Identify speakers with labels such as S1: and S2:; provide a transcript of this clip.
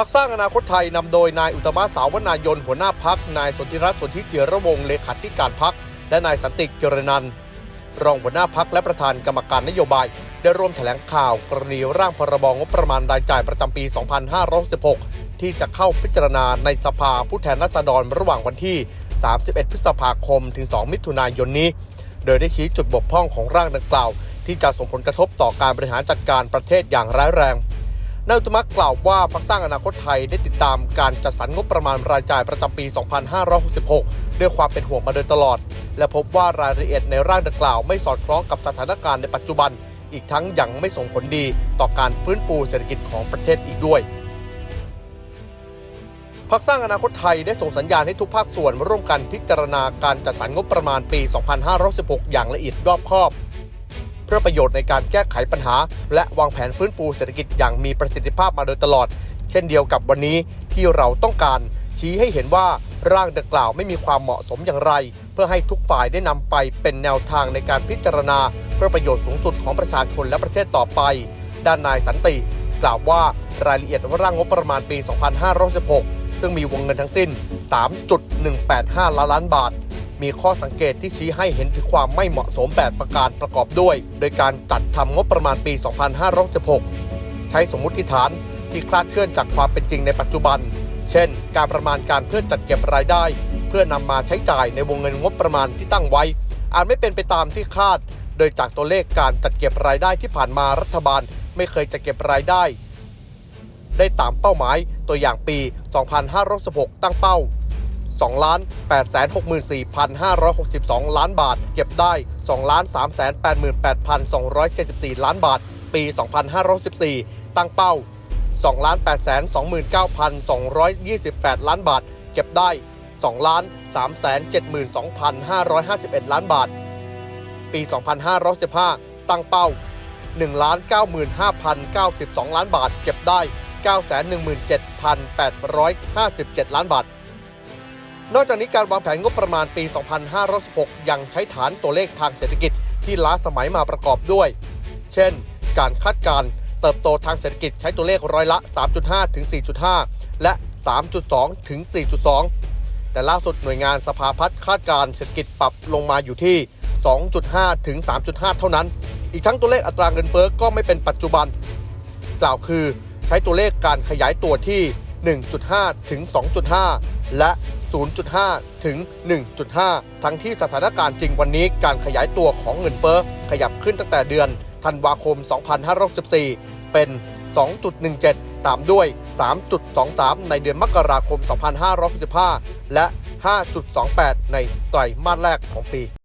S1: พักสร้างอนาคตไทยนำโดยนายอุตมะสาวนายนหัวหน้าพักนายสนธิรัตน์สนธิเจียระวงศ์เลขาธิการพักและนายสันติเจรนันรองหัวหน้าพักและประธานกรรมการนโยบาย ได้ร่วมแถลงข่าวกรณีร่างพรบงบประมาณรายจ่ายประจำปี 2516ที่จะเข้าพิจารณาในสภาผู้แทนราษฎรระหว่างวันที่ 31 พฤษภาคม ถึง 2 มิถุนายนนี้ โดยได้ชี้จุดบกพร่องของร่างดังกล่าว ที่จะส่งผลกระทบต่อการบริหารจัดการประเทศอย่างร้ายแรง นายอุตมะกล่าวว่าพรรคสร้างอนาคตไทยได้ติดตามการจัดสรรงบประมาณรายจ่ายประจำปี 2566 ด้วยความเป็นห่วงมาโดยตลอด และพบว่ารายละเอียดในร่างดังกล่าวไม่สอดคล้องกับสถานการณ์ในปัจจุบัน อีกทั้งยังไม่ส่งผลดีต่อการฟื้นฟูเศรษฐกิจของประเทศอีกด้วยพักสร้างอนาคตไทยได้ส่งสัญญาณให้ทุกภาคส่วนร่วมกันพิจารณาการจัดสรรงบประมาณปี 2516 อย่างละเอียดรอบคอบ เพื่อประโยชน์ในการแก้ไขปัญหา และวางแผนฟื้นฟูเศรษฐกิจอย่างมีประสิทธิภาพมาโดยตลอด เช่นเดียวกับวันนี้ที่เราต้องการชี้ให้เห็นว่าร่างดังกล่าวไม่มีความเหมาะสมอย่างไร เพื่อให้ทุกฝ่ายได้นำไปเป็นแนวทางในการพิจารณา เพื่อประโยชน์สูงสุดของประชาชนและประเทศต่อไป ด้านนายสันติ กล่าวว่ารายละเอียดร่างงบประมาณปี 2516 ซึ่งมีวงเงินทั้งสิ้น 3.185 ล้านล้านบาท มีข้อสังเกตที่ชี้ให้เห็นถึงความไม่เหมาะสมแบบประการประกอบด้วย โดยการจัดทำงบประมาณปี 2516ใช้สมมุติฐานที่คลาดเคลื่อนจากความเป็นจริงในปัจจุบัน เช่น การประมาณการเพื่อจัดเก็บรายได้ เพื่อนำมาใช้จ่ายในวงเงินงบประมาณที่ตั้งไว้ อาจไม่เป็นไปตามที่คาด โดยจากตัวเลขการจัดเก็บรายได้ที่ผ่านมารัฐบาลไม่เคยจัดเก็บรายได้ ได้ตามเป้าหมายตัวอย่างปี 2516ตั้งเป้า 2 ล้าน864,562 ล้านบาท เก็บได้ 2 ล้าน388,274 ล้านบาท ปี 2514ตั้งเป้า 2 ล้าน829,228 ล้านบาท เก็บได้ 2 ล้าน372,551 ล้านบาท ปี 2515 ตั้งเป้า 1 ล้าน95,092 ล้านบาท เก็บได้ 917,857 ล้านบาท นอกจากนี้การวางแผนงบประมาณปี 2516 ยังใช้ฐานตัวเลขทางเศรษฐกิจที่ล้าสมัยมาประกอบด้วย เช่น การคาดการเติบโตทางเศรษฐกิจใช้ตัวเลขร้อยละ 3.5 ถึง 4.5 และ 3.2 ถึง 4.2 แต่ล่าสุดหน่วยงานสภาพัฒน์คาดการเศรษฐกิจปรับลงมาอยู่ที่ 2.5 ถึง 3.5 เท่านั้น อีกทั้งตัวเลขอัตราเงินเฟ้อก็ไม่เป็นปัจจุบัน กล่าวคือใช้ตัวเลขการขยายตัวที่ 1.5 ถึง 2.5 และ 0.5 ถึง 1.5 ทั้งที่สถานการณ์จริงวันนี้การขยายตัวของเงินเฟ้อขยับขึ้นตั้งแต่เดือนธันวาคม 2564 เป็น 2.17 ตามด้วย 3.23 ในเดือนมกราคม 2565 และ 5.28 ในไตรมาสแรกของปี